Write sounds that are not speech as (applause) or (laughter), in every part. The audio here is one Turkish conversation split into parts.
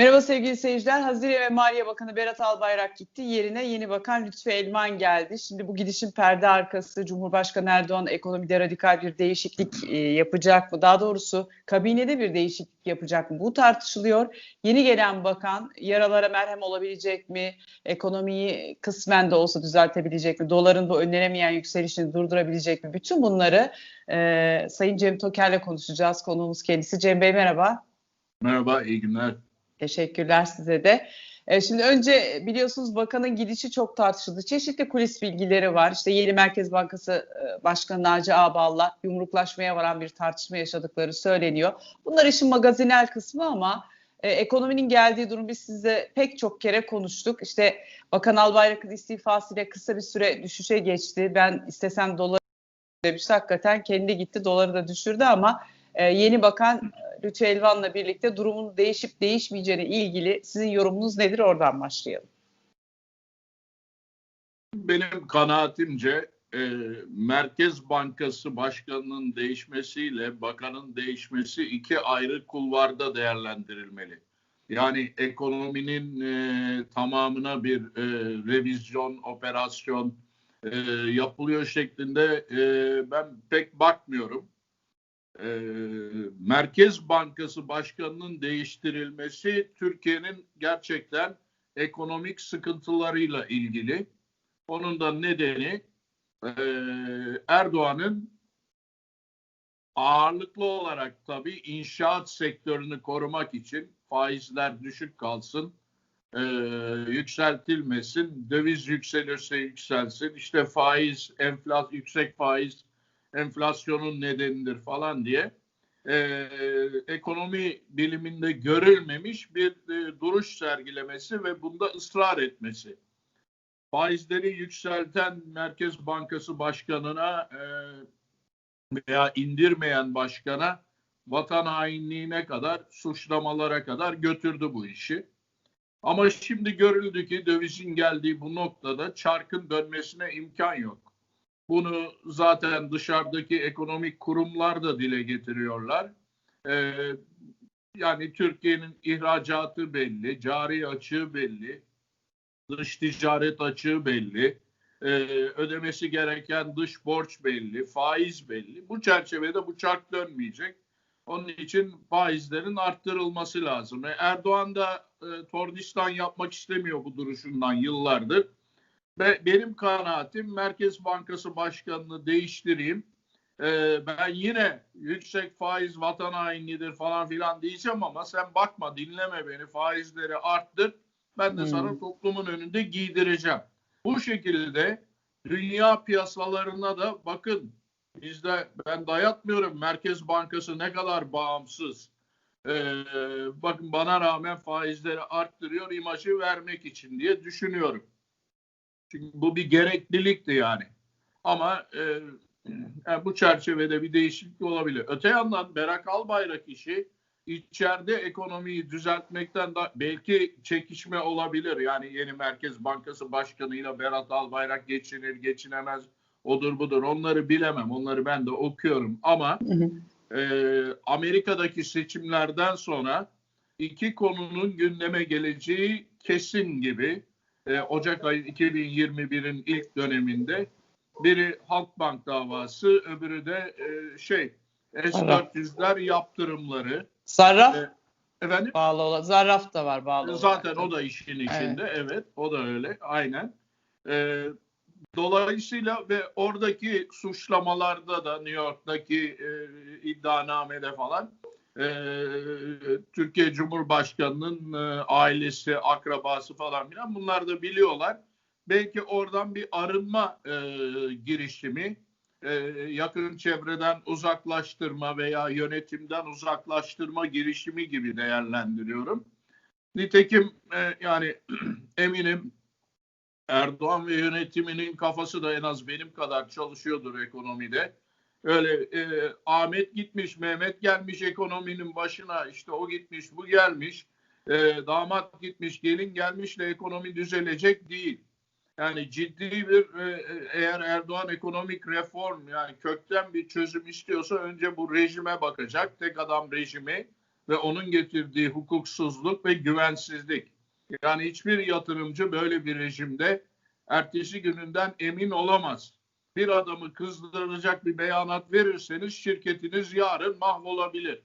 Merhaba sevgili seyirciler. Hazine ve Maliye Bakanı Berat Albayrak gitti. Yerine yeni bakan Lütfi Elman geldi. Şimdi bu gidişin perde arkası Cumhurbaşkanı Erdoğan ekonomide radikal bir değişiklik e, yapacak mı? Daha doğrusu kabinede bir değişiklik yapacak mı? Bu tartışılıyor. Yeni gelen bakan yaralara merhem olabilecek mi? Ekonomiyi kısmen de olsa düzeltebilecek mi? Doların bu önlenemeyen yükselişini durdurabilecek mi? Bütün bunları e, Sayın Cem Toker'le konuşacağız. Konuğumuz kendisi. Cem Bey merhaba. Merhaba, iyi günler. Teşekkürler size de. E, şimdi önce biliyorsunuz bakanın gidişi çok tartışıldı. Çeşitli kulis bilgileri var. İşte yeni Merkez Bankası e, Başkanı Naci Ağbal'la yumruklaşmaya varan bir tartışma yaşadıkları söyleniyor. Bunlar işin magazinel kısmı ama e, ekonominin geldiği durum biz size pek çok kere konuştuk. İşte Bakan Albayrak'ın istifasıyla kısa bir süre düşüşe geçti. Ben istesem doları demişti. Hakikaten kendi gitti doları da düşürdü ama yeni bakan Lütfü Elvan'la birlikte durumun değişip değişmeyeceğine ilgili sizin yorumunuz nedir? Oradan başlayalım. Benim kanaatimce e, Merkez Bankası Başkanı'nın değişmesiyle bakanın değişmesi iki ayrı kulvarda değerlendirilmeli. Yani ekonominin e, tamamına bir e, revizyon, operasyon e, yapılıyor şeklinde e, ben pek bakmıyorum. E, Merkez Bankası Başkanı'nın değiştirilmesi Türkiye'nin gerçekten ekonomik sıkıntılarıyla ilgili. Onun da nedeni e, Erdoğan'ın ağırlıklı olarak tabii inşaat sektörünü korumak için faizler düşük kalsın, e, yükseltilmesin, döviz yükselirse yükselsin, işte faiz, enflasyon, yüksek faiz enflasyonun nedenidir falan diye e, ekonomi biliminde görülmemiş bir e, duruş sergilemesi ve bunda ısrar etmesi. Faizleri yükselten Merkez Bankası Başkanı'na e, veya indirmeyen başkana vatan hainliğine kadar, suçlamalara kadar götürdü bu işi. Ama şimdi görüldü ki dövizin geldiği bu noktada çarkın dönmesine imkan yok. Bunu zaten dışarıdaki ekonomik kurumlar da dile getiriyorlar. Ee, yani Türkiye'nin ihracatı belli, cari açığı belli, dış ticaret açığı belli, ee, ödemesi gereken dış borç belli, faiz belli. Bu çerçevede bu çark dönmeyecek. Onun için faizlerin arttırılması lazım. Erdoğan da e, tornistan yapmak istemiyor bu duruşundan yıllardır benim kanaatim Merkez Bankası Başkanı'nı değiştireyim. Ee, ben yine yüksek faiz vatan hainliğidir falan filan diyeceğim ama sen bakma dinleme beni faizleri arttır. Ben de hmm. sana toplumun önünde giydireceğim. Bu şekilde dünya piyasalarına da bakın bizde ben dayatmıyorum Merkez Bankası ne kadar bağımsız. Ee, bakın bana rağmen faizleri arttırıyor imajı vermek için diye düşünüyorum. Çünkü bu bir gereklilikti yani. Ama e, yani bu çerçevede bir değişiklik olabilir. Öte yandan Berak Albayrak işi içeride ekonomiyi düzeltmekten da belki çekişme olabilir. Yani yeni Merkez Bankası Başkanı'yla Berat Albayrak geçinir, geçinemez, odur budur. Onları bilemem. Onları ben de okuyorum. Ama E, Amerika'daki seçimlerden sonra iki konunun gündeme geleceği kesin gibi e, Ocak ayı 2021'in ilk döneminde biri Halkbank davası, öbürü de e, şey S-400'ler yaptırımları. Zarraf e, efendim? bağlı olan. Zarraf da var bağlı Zaten olarak. o da işin içinde. Evet. evet, o da öyle. Aynen. E, dolayısıyla ve oradaki suçlamalarda da New York'taki e, iddianamede falan e, Türkiye Cumhurbaşkanı'nın e, ailesi, akrabası falan filan bunlar da biliyorlar. Belki oradan bir arınma e, girişimi, e, yakın çevreden uzaklaştırma veya yönetimden uzaklaştırma girişimi gibi değerlendiriyorum. Nitekim e, yani (clears throat) eminim Erdoğan ve yönetiminin kafası da en az benim kadar çalışıyordur ekonomide Öyle e, Ahmet gitmiş, Mehmet gelmiş ekonominin başına, işte o gitmiş, bu gelmiş, e, damat gitmiş, gelin gelmiş de ekonomi düzelecek değil. Yani ciddi bir e, eğer Erdoğan ekonomik reform yani kökten bir çözüm istiyorsa önce bu rejime bakacak, tek adam rejimi ve onun getirdiği hukuksuzluk ve güvensizlik. Yani hiçbir yatırımcı böyle bir rejimde ertesi gününden emin olamaz. Bir adamı kızdıracak bir beyanat verirseniz şirketiniz yarın mahvolabilir.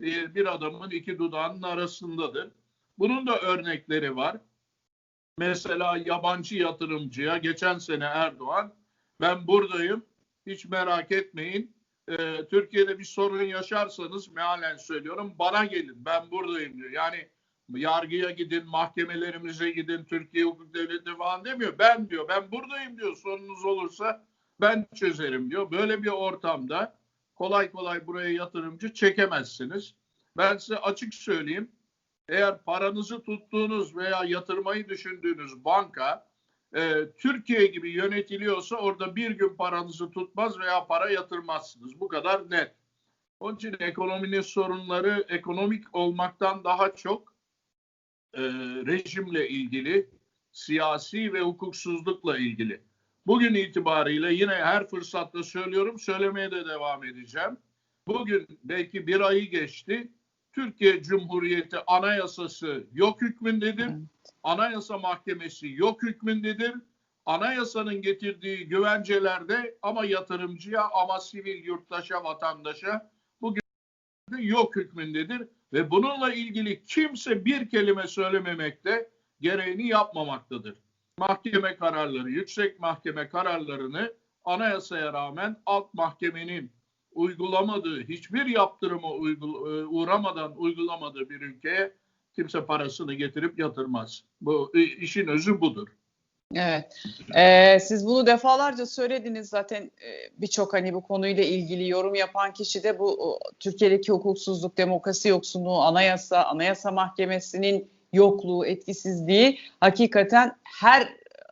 Bir bir adamın iki dudağının arasındadır. Bunun da örnekleri var. Mesela yabancı yatırımcıya geçen sene Erdoğan ben buradayım hiç merak etmeyin. Ee, Türkiye'de bir sorun yaşarsanız mealen söylüyorum bana gelin ben buradayım diyor. Yani yargıya gidin, mahkemelerimize gidin, Türkiye Hukuk Devleti falan demiyor. Ben diyor, ben buradayım diyor. Sorunuz olursa ben çözerim diyor. Böyle bir ortamda kolay kolay buraya yatırımcı çekemezsiniz. Ben size açık söyleyeyim. Eğer paranızı tuttuğunuz veya yatırmayı düşündüğünüz banka e, Türkiye gibi yönetiliyorsa orada bir gün paranızı tutmaz veya para yatırmazsınız. Bu kadar net. Onun için ekonominin sorunları ekonomik olmaktan daha çok e, rejimle ilgili, siyasi ve hukuksuzlukla ilgili. Bugün itibariyle yine her fırsatta söylüyorum, söylemeye de devam edeceğim. Bugün belki bir ayı geçti. Türkiye Cumhuriyeti Anayasası yok hükmündedir. Anayasa Mahkemesi yok hükmündedir. Anayasanın getirdiği güvencelerde ama yatırımcıya ama sivil yurttaşa, vatandaşa bugün yok hükmündedir ve bununla ilgili kimse bir kelime söylememekte gereğini yapmamaktadır. Mahkeme kararları, yüksek mahkeme kararlarını anayasaya rağmen alt mahkemenin uygulamadığı, hiçbir yaptırıma uygul e, uğramadan uygulamadığı bir ülkeye kimse parasını getirip yatırmaz. Bu e, işin özü budur. Evet. Ee, siz bunu defalarca söylediniz zaten e, birçok hani bu konuyla ilgili yorum yapan kişi de bu Türkiye'deki hukuksuzluk, demokrasi yoksunluğu, anayasa, anayasa mahkemesinin yokluğu, etkisizliği hakikaten her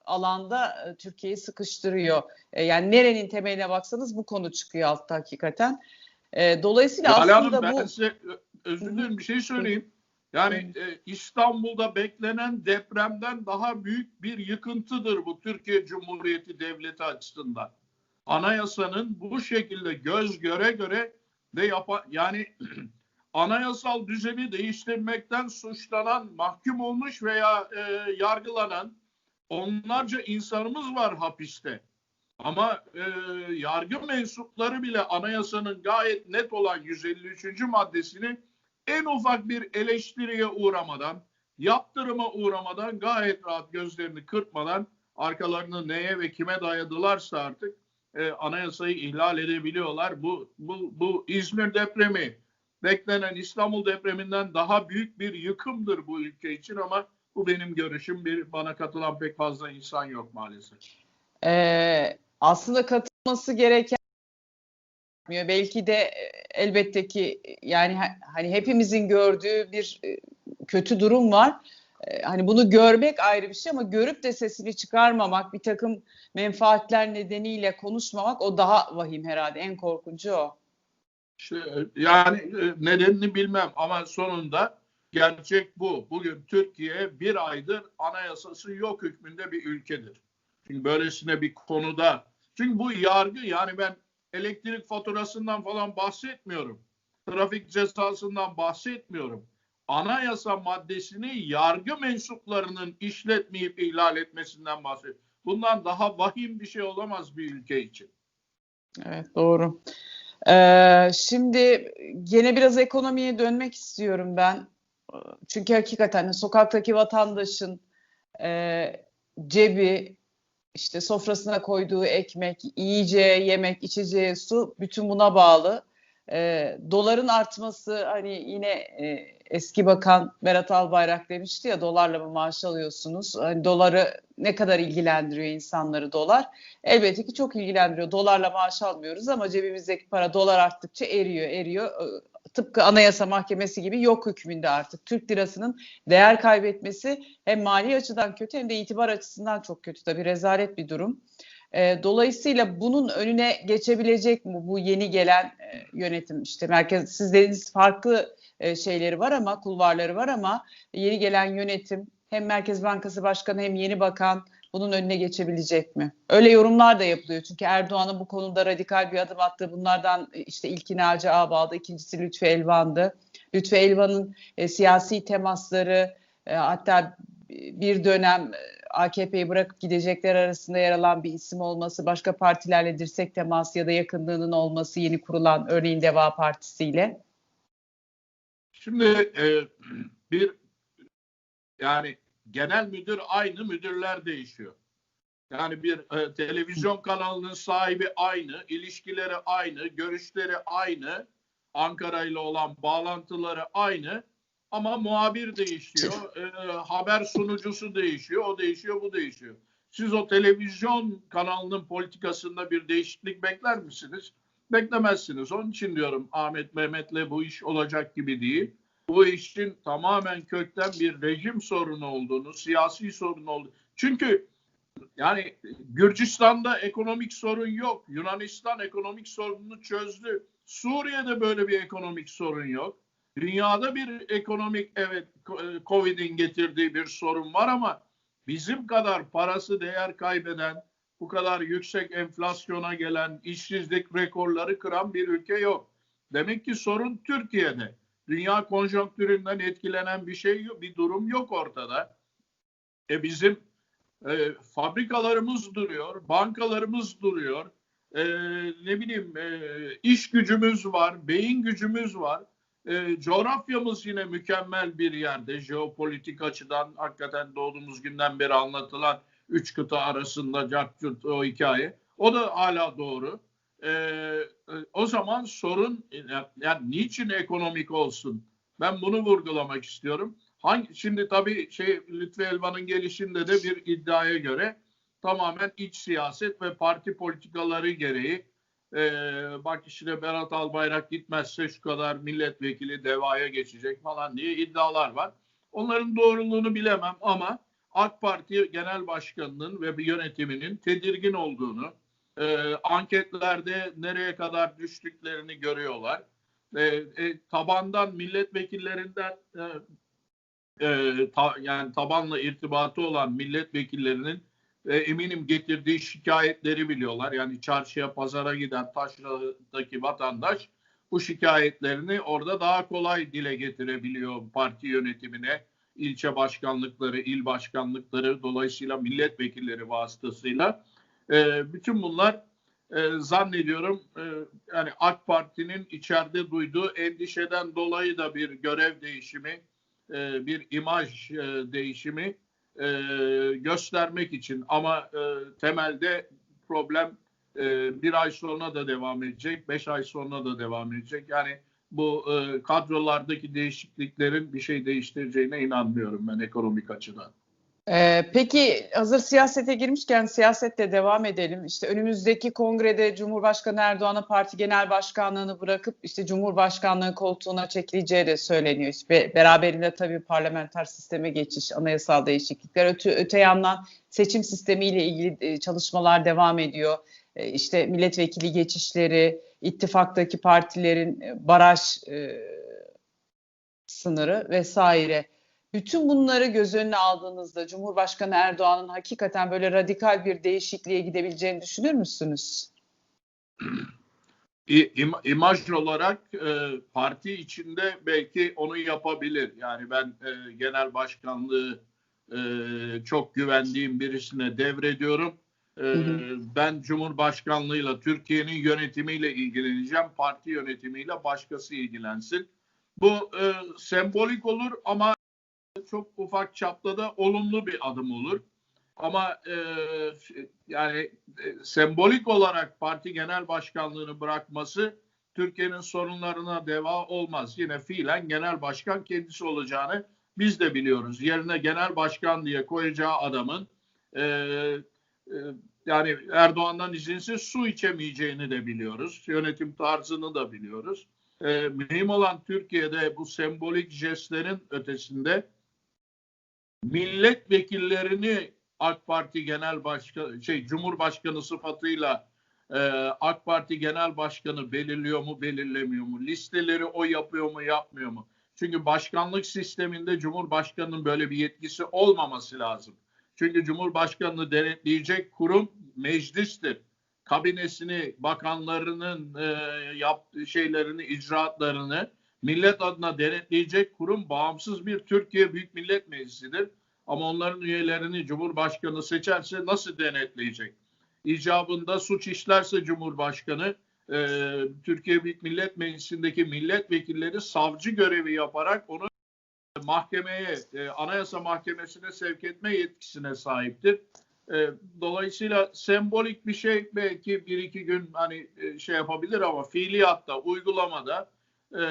alanda e, Türkiye'yi sıkıştırıyor. E, yani nerenin temeline baksanız bu konu çıkıyor altta hakikaten. E, dolayısıyla Ya aslında Hanım, ben bu size ö- özür dilerim bir şey söyleyeyim. Yani e, İstanbul'da beklenen depremden daha büyük bir yıkıntıdır bu Türkiye Cumhuriyeti Devleti açısından. Anayasanın bu şekilde göz göre göre de yapa yani (clears throat) anayasal düzeni değiştirmekten suçlanan, mahkum olmuş veya e, yargılanan onlarca insanımız var hapiste. Ama e, yargı mensupları bile anayasanın gayet net olan 153. maddesini en ufak bir eleştiriye uğramadan, yaptırıma uğramadan gayet rahat gözlerini kırpmadan arkalarını neye ve kime dayadılarsa artık e, anayasayı ihlal edebiliyorlar. Bu, bu, bu İzmir depremi beklenen İstanbul depreminden daha büyük bir yıkımdır bu ülke için ama bu benim görüşüm. Bir bana katılan pek fazla insan yok maalesef. e, aslında katılması gereken belki de e, elbette ki yani ha- hani hepimizin gördüğü bir e, kötü durum var. E, Hani bunu görmek ayrı bir şey ama görüp de sesini çıkarmamak, bir takım menfaatler nedeniyle konuşmamak o daha vahim herhalde. En korkuncu o. İşte e, yani e, nedenini bilmem ama sonunda gerçek bu. Bugün Türkiye bir aydır anayasası yok hükmünde bir ülkedir. Çünkü böylesine bir konuda. Çünkü bu yargı yani ben elektrik faturasından falan bahsetmiyorum. Trafik cezasından bahsetmiyorum. Anayasa maddesini yargı mensuplarının işletmeyip ihlal etmesinden bahsediyorum. Bundan daha vahim bir şey olamaz bir ülke için. Evet doğru. Ee, şimdi gene biraz ekonomiye dönmek istiyorum ben. Çünkü hakikaten sokaktaki vatandaşın e, cebi, işte sofrasına koyduğu ekmek, yiyeceği yemek, içeceği su bütün buna bağlı. Ee, doların artması hani yine e, eski bakan Berat Albayrak demişti ya dolarla mı maaş alıyorsunuz? Hani doları ne kadar ilgilendiriyor insanları dolar? Elbette ki çok ilgilendiriyor. Dolarla maaş almıyoruz ama cebimizdeki para dolar arttıkça eriyor, eriyor. Ee, Tıpkı Anayasa Mahkemesi gibi yok hükmünde artık. Türk lirasının değer kaybetmesi hem mali açıdan kötü hem de itibar açısından çok kötü. Tabii rezalet bir durum. Ee, dolayısıyla bunun önüne geçebilecek mi bu yeni gelen e, yönetim? İşte merkez, siz dediğiniz farklı e, şeyleri var ama kulvarları var ama yeni gelen yönetim hem Merkez Bankası Başkanı hem yeni bakan bunun önüne geçebilecek mi? Öyle yorumlar da yapılıyor. Çünkü Erdoğan'ın bu konuda radikal bir adım attığı bunlardan e, işte ilki Naci Ağbal'dı, ikincisi Lütfü Elvan'dı. Lütfü Elvan'ın e, siyasi temasları e, hatta bir dönem e, AKP'yi bırakıp gidecekler arasında yer alan bir isim olması, başka partilerle dirsek teması ya da yakınlığının olması yeni kurulan örneğin Deva Partisi ile? Şimdi e, bir yani genel müdür aynı, müdürler değişiyor. Yani bir e, televizyon kanalının sahibi aynı, ilişkileri aynı, görüşleri aynı, Ankara ile olan bağlantıları aynı ama muhabir değişiyor, (laughs) e, haber sunucusu değişiyor, o değişiyor, bu değişiyor. Siz o televizyon kanalının politikasında bir değişiklik bekler misiniz? Beklemezsiniz. Onun için diyorum Ahmet Mehmet'le bu iş olacak gibi değil. Bu işin tamamen kökten bir rejim sorunu olduğunu, siyasi sorun olduğunu. Çünkü yani Gürcistan'da ekonomik sorun yok. Yunanistan ekonomik sorununu çözdü. Suriye'de böyle bir ekonomik sorun yok. Dünyada bir ekonomik evet Covid'in getirdiği bir sorun var ama bizim kadar parası değer kaybeden, bu kadar yüksek enflasyona gelen, işsizlik rekorları kıran bir ülke yok. Demek ki sorun Türkiye'de. Dünya konjonktüründen etkilenen bir şey yok, bir durum yok ortada. E bizim e, fabrikalarımız duruyor, bankalarımız duruyor, e, ne bileyim e, iş gücümüz var, beyin gücümüz var. E, coğrafyamız yine mükemmel bir yerde. Jeopolitik açıdan hakikaten doğduğumuz günden beri anlatılan üç kıta arasında Cartürt o hikaye. O da hala doğru. E, o zaman sorun yani niçin ekonomik olsun? Ben bunu vurgulamak istiyorum. Hangi, şimdi tabii şey Lütfi Elvan'ın gelişinde de bir iddiaya göre tamamen iç siyaset ve parti politikaları gereği e, bak işte Berat Albayrak gitmezse şu kadar milletvekili devaya geçecek falan diye iddialar var. Onların doğruluğunu bilemem ama AK Parti Genel Başkanı'nın ve bir yönetiminin tedirgin olduğunu, e, anketlerde nereye kadar düştüklerini görüyorlar. E, e, tabandan milletvekillerinden e, e, ta, yani tabanla irtibatı olan milletvekillerinin e, eminim getirdiği şikayetleri biliyorlar. Yani çarşıya, pazara giden taşradaki vatandaş bu şikayetlerini orada daha kolay dile getirebiliyor parti yönetimine, ilçe başkanlıkları, il başkanlıkları, dolayısıyla milletvekilleri vasıtasıyla. E, bütün bunlar e, zannediyorum e, yani AK Parti'nin içeride duyduğu endişeden dolayı da bir görev değişimi, e, bir imaj e, değişimi e, göstermek için ama e, temelde problem e, bir ay sonra da devam edecek, beş ay sonra da devam edecek. Yani bu e, kadrolardaki değişikliklerin bir şey değiştireceğine inanmıyorum ben ekonomik açıdan. Ee, peki hazır siyasete girmişken siyasetle devam edelim. İşte önümüzdeki kongrede Cumhurbaşkanı Erdoğan'a parti genel başkanlığını bırakıp işte Cumhurbaşkanlığı koltuğuna çekileceği de söyleniyor. İşte beraberinde tabii parlamenter sisteme geçiş, anayasal değişiklikler. Öte, öte yandan seçim sistemiyle ilgili e, çalışmalar devam ediyor. E, işte milletvekili geçişleri, ittifaktaki partilerin e, baraj e, sınırı vesaire. Bütün bunları göz önüne aldığınızda Cumhurbaşkanı Erdoğan'ın hakikaten böyle radikal bir değişikliğe gidebileceğini düşünür müsünüz? İm, imaj olarak e, parti içinde belki onu yapabilir. Yani ben e, genel başkanlığı e, çok güvendiğim birisine devrediyorum. E, hı hı. Ben Cumhurbaşkanlığıyla, Türkiye'nin yönetimiyle ilgileneceğim. Parti yönetimiyle başkası ilgilensin. Bu e, sembolik olur ama çok ufak çapta da olumlu bir adım olur. Ama e, yani e, sembolik olarak parti genel başkanlığını bırakması Türkiye'nin sorunlarına deva olmaz. Yine fiilen genel başkan kendisi olacağını biz de biliyoruz. Yerine genel başkan diye koyacağı adamın e, e, yani Erdoğan'dan izinsiz su içemeyeceğini de biliyoruz. Yönetim tarzını da biliyoruz. E, mühim olan Türkiye'de bu sembolik jestlerin ötesinde milletvekillerini AK Parti Genel Başkanı şey Cumhurbaşkanı sıfatıyla e, AK Parti Genel Başkanı belirliyor mu belirlemiyor mu? Listeleri o yapıyor mu yapmıyor mu? Çünkü başkanlık sisteminde Cumhurbaşkanının böyle bir yetkisi olmaması lazım. Çünkü Cumhurbaşkanını denetleyecek kurum meclistir. Kabinesini, bakanlarının e, yaptığı şeylerini, icraatlarını millet adına denetleyecek kurum bağımsız bir Türkiye Büyük Millet Meclisi'dir. Ama onların üyelerini Cumhurbaşkanı seçerse nasıl denetleyecek? İcabında suç işlerse Cumhurbaşkanı e, Türkiye Büyük Millet Meclisi'ndeki milletvekilleri savcı görevi yaparak onu mahkemeye, e, Anayasa Mahkemesi'ne sevk etme yetkisine sahiptir. E, dolayısıyla sembolik bir şey belki bir iki gün hani e, şey yapabilir ama fiiliyatta, uygulamada e,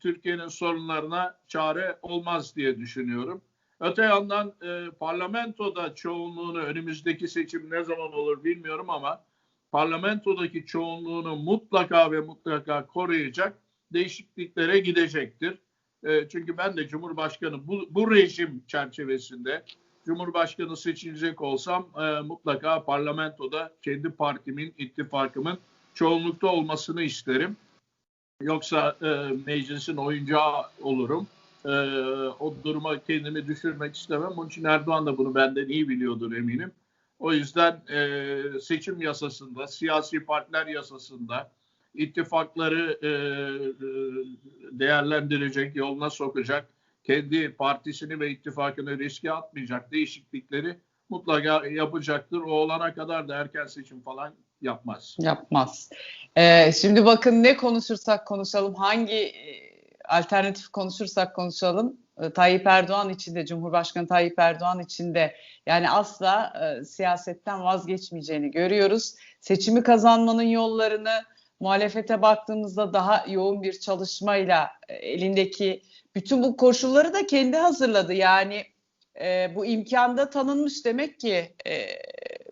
Türkiye'nin sorunlarına çare olmaz diye düşünüyorum. Öte yandan e, parlamentoda çoğunluğunu önümüzdeki seçim ne zaman olur bilmiyorum ama parlamentodaki çoğunluğunu mutlaka ve mutlaka koruyacak değişikliklere gidecektir. E, çünkü ben de Cumhurbaşkanı bu, bu rejim çerçevesinde Cumhurbaşkanı seçilecek olsam e, mutlaka parlamentoda kendi partimin, ittifakımın çoğunlukta olmasını isterim. Yoksa e, meclisin oyuncağı olurum. E, o duruma kendimi düşürmek istemem. Onun için Erdoğan da bunu benden iyi biliyordur eminim. O yüzden e, seçim yasasında, siyasi partiler yasasında ittifakları e, değerlendirecek, yoluna sokacak, kendi partisini ve ittifakını riske atmayacak değişiklikleri mutlaka yapacaktır. O olana kadar da erken seçim falan yapmaz. Yapmaz. Ee, şimdi bakın ne konuşursak konuşalım, hangi e, alternatif konuşursak konuşalım, e, Tayyip Erdoğan için de, Cumhurbaşkanı Tayyip Erdoğan için de yani asla e, siyasetten vazgeçmeyeceğini görüyoruz. Seçimi kazanmanın yollarını muhalefete baktığımızda daha yoğun bir çalışmayla e, elindeki bütün bu koşulları da kendi hazırladı. Yani e, bu imkanda tanınmış demek ki e,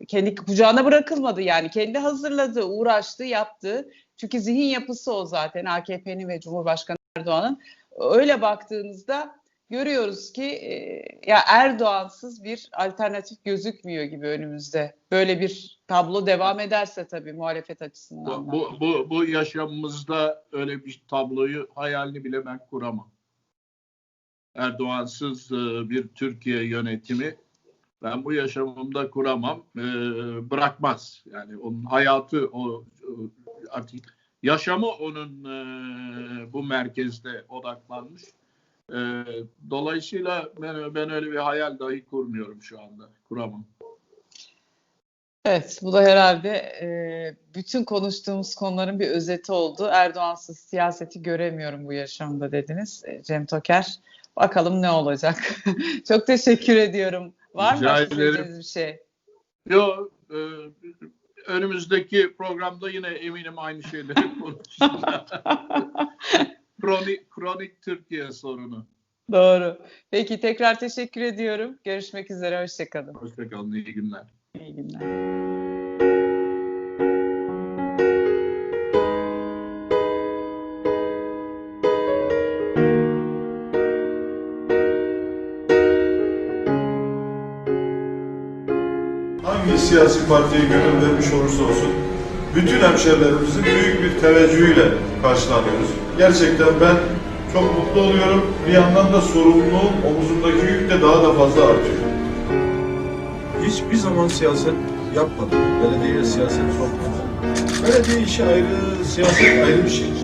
kendi kucağına bırakılmadı yani kendi hazırladı, uğraştı, yaptı. Çünkü zihin yapısı o zaten AKP'nin ve Cumhurbaşkanı Erdoğan'ın. Öyle baktığınızda görüyoruz ki e, ya Erdoğansız bir alternatif gözükmüyor gibi önümüzde. Böyle bir tablo devam ederse tabii muhalefet açısından. Bu, bu, bu, bu yaşamımızda öyle bir tabloyu hayalini bile ben kuramam. Erdoğansız e, bir Türkiye yönetimi ben bu yaşamımda kuramam. E, bırakmaz. Yani onun hayatı o artık yaşamı onun e, bu merkezde odaklanmış. E, dolayısıyla ben, ben öyle bir hayal dahi kurmuyorum şu anda. Kuramam. Evet, bu da herhalde e, bütün konuştuğumuz konuların bir özeti oldu. Erdoğansız siyaseti göremiyorum bu yaşamda dediniz e, Cem Toker. Bakalım ne olacak. (laughs) Çok teşekkür ediyorum. Var mı Rica başka ederim. bir şey? Yo, e, önümüzdeki programda yine eminim aynı şeyleri (laughs) konuşacağız. kronik, kronik Türkiye sorunu. Doğru. Peki tekrar teşekkür ediyorum. Görüşmek üzere. Hoşçakalın. Hoşçakalın, iyi günler. İyi günler. Siyasi partiye gönül vermiş olursa olsun bütün hemşerilerimizin büyük bir teveccühüyle karşılanıyoruz. Gerçekten ben çok mutlu oluyorum. Bir yandan da sorumluluğum omuzumdaki yük de daha da fazla artıyor. hiçbir zaman siyaset yapmadım. Belediye siyaset sokmadım. Belediye işi ayrı, siyaset ayrı bir şey.